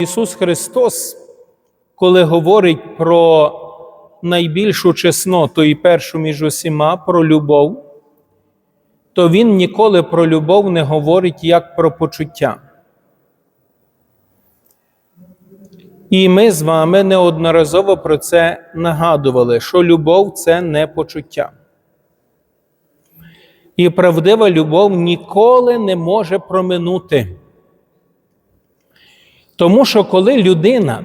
Ісус Христос, коли говорить про найбільшу чесноту і першу між усіма про любов, то Він ніколи про любов не говорить як про почуття. І ми з вами неодноразово про це нагадували, що любов це не почуття. І правдива любов ніколи не може проминути. Тому що коли людина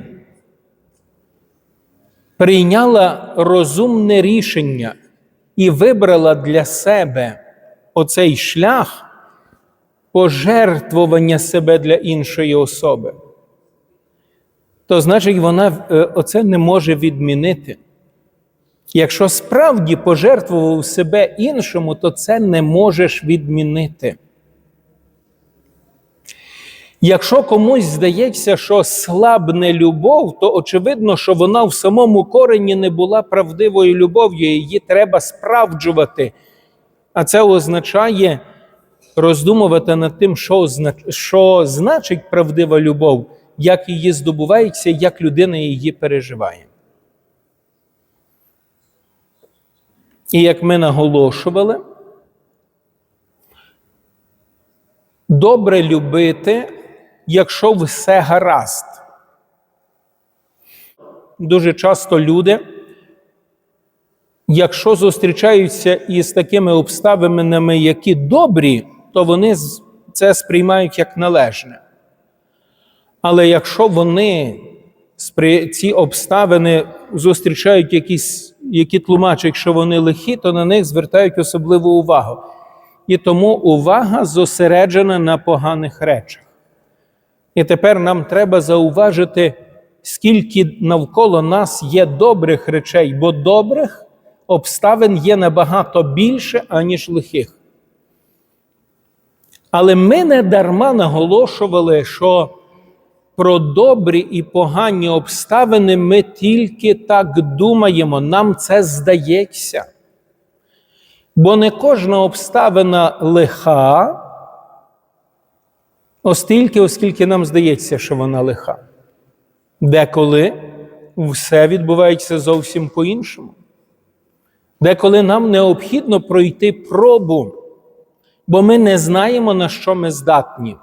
прийняла розумне рішення і вибрала для себе оцей шлях пожертвування себе для іншої особи, то значить вона е, оце не може відмінити. Якщо справді пожертвував себе іншому, то це не можеш відмінити. Якщо комусь здається, що слабне любов, то очевидно, що вона в самому корені не була правдивою любов'ю, її треба справджувати. А це означає роздумувати над тим, що, що значить правдива любов, як її здобувається, як людина її переживає. І як ми наголошували, добре любити, якщо все гаразд. Дуже часто люди, якщо зустрічаються із такими обставинами, які добрі, то вони це сприймають як належне. Але якщо вони ці обставини зустрічають якісь, які тлумачать, що вони лихі, то на них звертають особливу увагу. І тому увага зосереджена на поганих речах. І тепер нам треба зауважити, скільки навколо нас є добрих речей, бо добрих обставин є набагато більше, аніж лихих. Але ми не дарма наголошували, що про добрі і погані обставини ми тільки так думаємо, нам це здається. Бо не кожна обставина лиха, остільки, оскільки нам здається, що вона лиха. Деколи все відбувається зовсім по-іншому. Деколи нам необхідно пройти пробу, бо ми не знаємо, на що ми здатні.